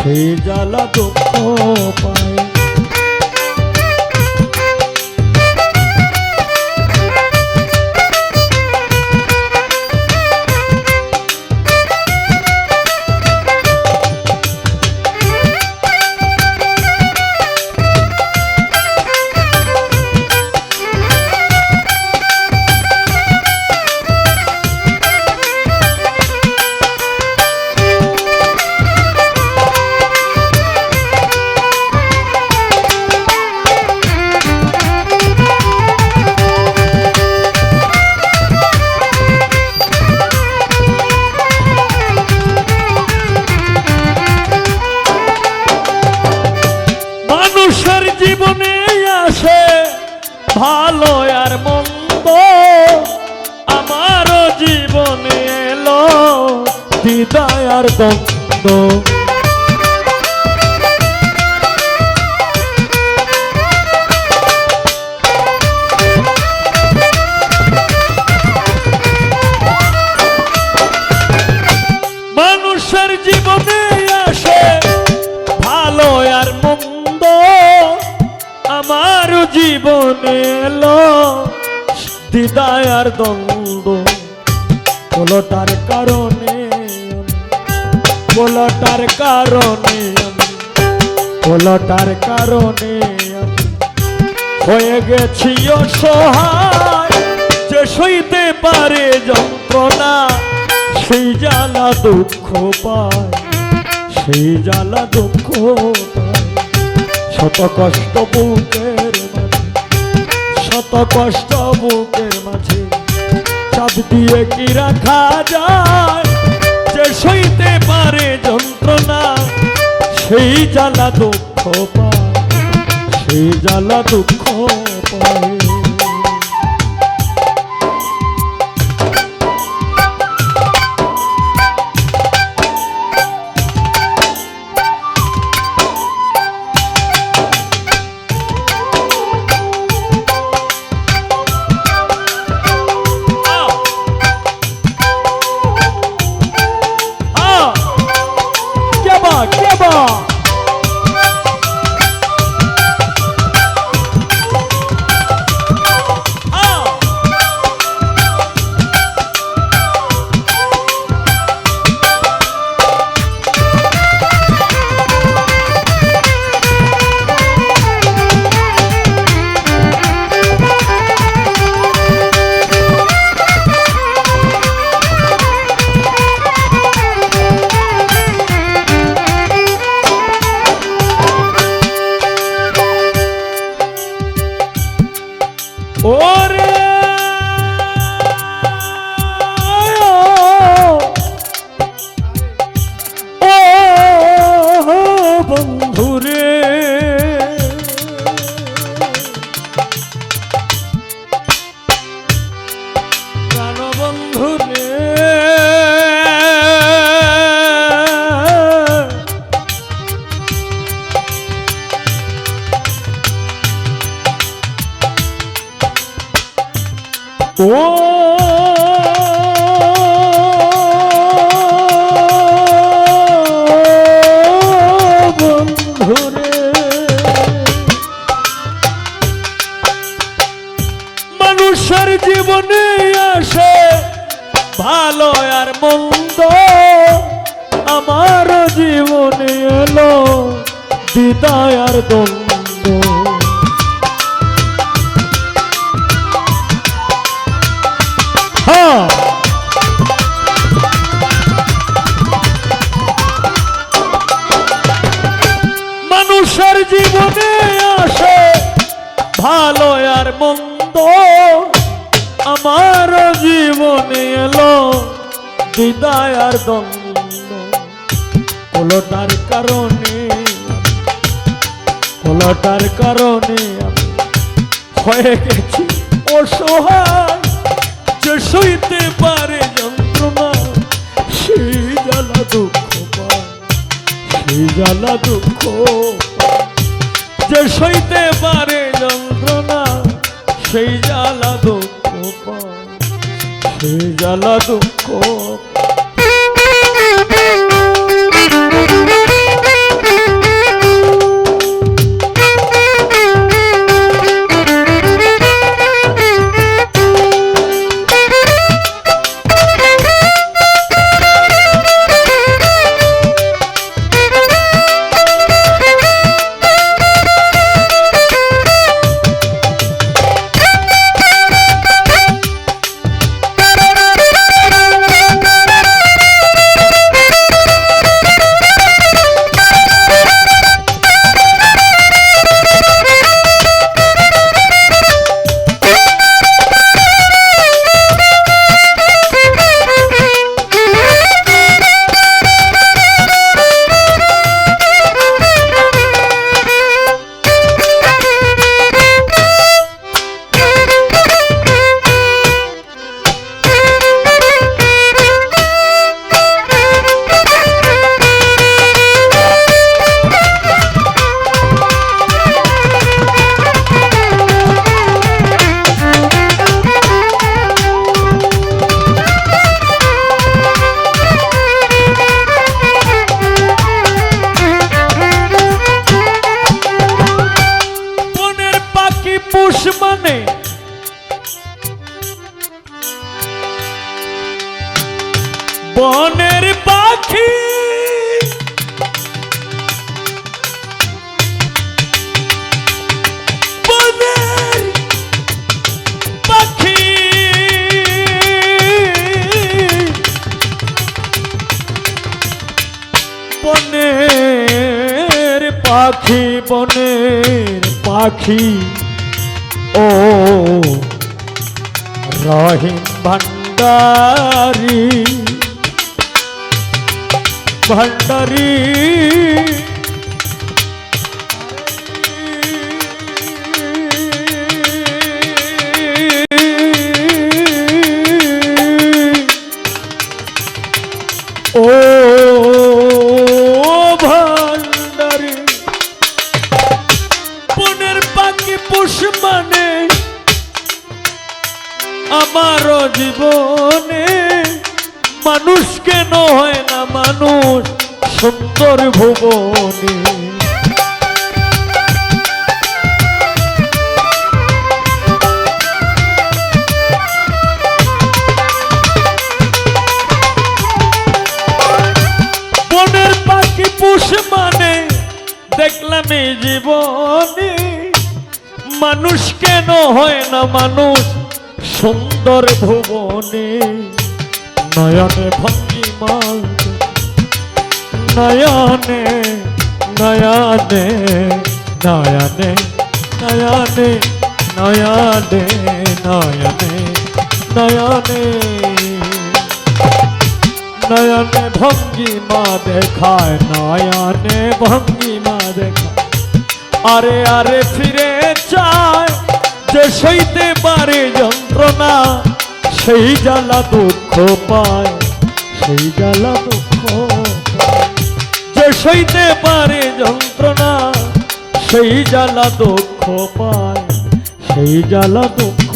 সেই জ্বালা দুঃখ পায়। আর দ্বন্দ্ব। মানুষের জীবনে আসে ভালো আর আমার দ্বন্দ্ব। বলটার কারণে বলটার কারণে বলটার কারণে আমি হয়ে গেছি অসহায়। যে সইতে পারে যন্ত্রণা, সেই জ্বালা দুঃখ পায়। সেই জ্বালা দুঃখ শত কষ্ট বুকের মাঝে, শত কষ্ট বুকের মাঝে, চাপ দিয়ে কি রাখা যায়? সেই জ্বালা দুঃখ পায় সেই জ্বালা দুঃখ পায়। ও বন্ধুরে মানুষের জীবনে আসে ভালো আর মন্দ। আমার জীবনে এলো দিদায় আর দ্বন্দ্ব। বিদায় আর দ্বন্দ্ব হলোটার কারণে হলোটার কারণে আমি হয়ে গেছি অসহায় যে সইতে পারে যন্ত্রণা, সেই জ্বালা দুঃখ সেই জ্বালা দুঃখ। যে সইতে পারে যন্ত্রণা, সেই জ্বালা দুঃখ জ্বালা দুঃখ। পাখি বনের পাখি। ও রহিম ভান্ডারি ভান্ডারি কেন হয় না মানুষ সুন্দর ভুবনে। বনের পাখি পুষ মানে দেখলাম জীবনে। মানুষ কেন হয় না মানুষ সুন্দর ভুবনে? নয়নে ভঙ্গি মাল নয়নে নয়নে নয়নে নয়নে নয়নে নয়নে নয়নে। নয়নে ভঙ্গি মা দেখায়, নয়নে ভঙ্গি মা দেখায়। আরে আরে ফিরে চায় যে সইতে পারে যন্ত্রণা, সেই জ্বালা দুঃখ পায়। সেই জ্বালা দুঃখ। যে সইতে পারে যন্ত্রণা সেই জ্বালা দুঃখ পায় সেই জ্বালা দুঃখ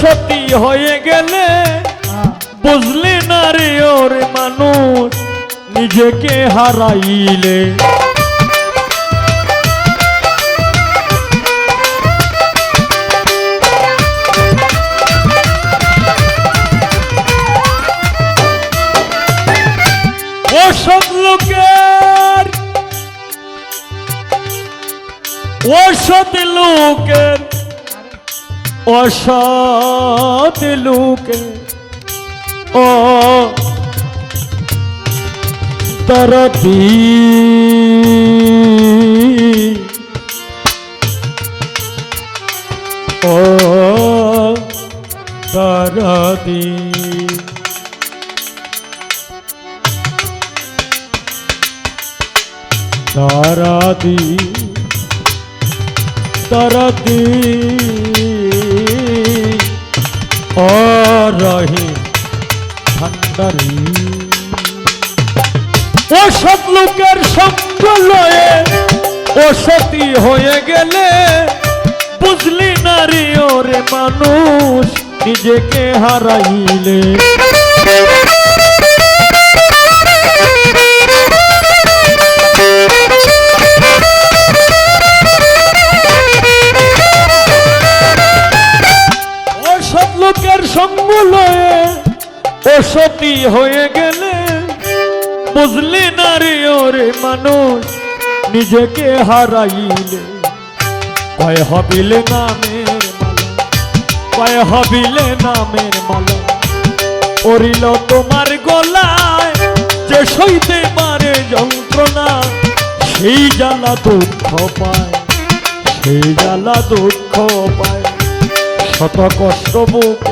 সতী হয়ে গেলে। বুঝলে না ওর মানুষ নিজেকে হারাইলে ওসব লোকের ওসব লোকের অসৎ লোকে ও তরতি ও তরতি তারাদি তারাদি অরহে ভান্ডারী। ওসব লোকের সঙ্গ লয়ে অসতি হয়ে গেলে বুঝলি নারী ওরে মানুষ, নিজেকে হারাইলে। সতী হয়ে গেলে বুঝলি না রে, ওরে মানুষ, নিজেকে হারাইলে। কয় হবিলে নামের মালা কয় হবিলে নামের মালা পড়িল তোমার গলায় যে সইতে পারে যন্ত্রণা, সেই জ্বালা দুঃখ পায়, সেই জ্বালা দুঃখ পায়। শত কষ্ট মাঝে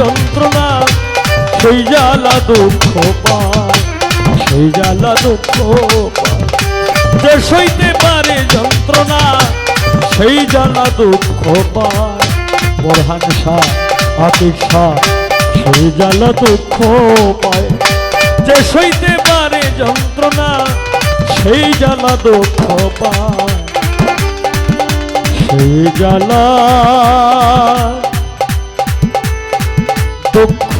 যন্ত্রণা, সেই জ্বালা দুঃখ পায়, সেই জ্বালা দুঃখ পায়। যে সইতে পারে যন্ত্রণা, সেই জ্বালা দুঃখ পায়। বোরহান শাহ সেই জ্বালা দুঃখ পায়। যে সইতে পারে যন্ত্রণা, সেই জ্বালা দুঃখ পায়। সেই জ্বালা দুঃখ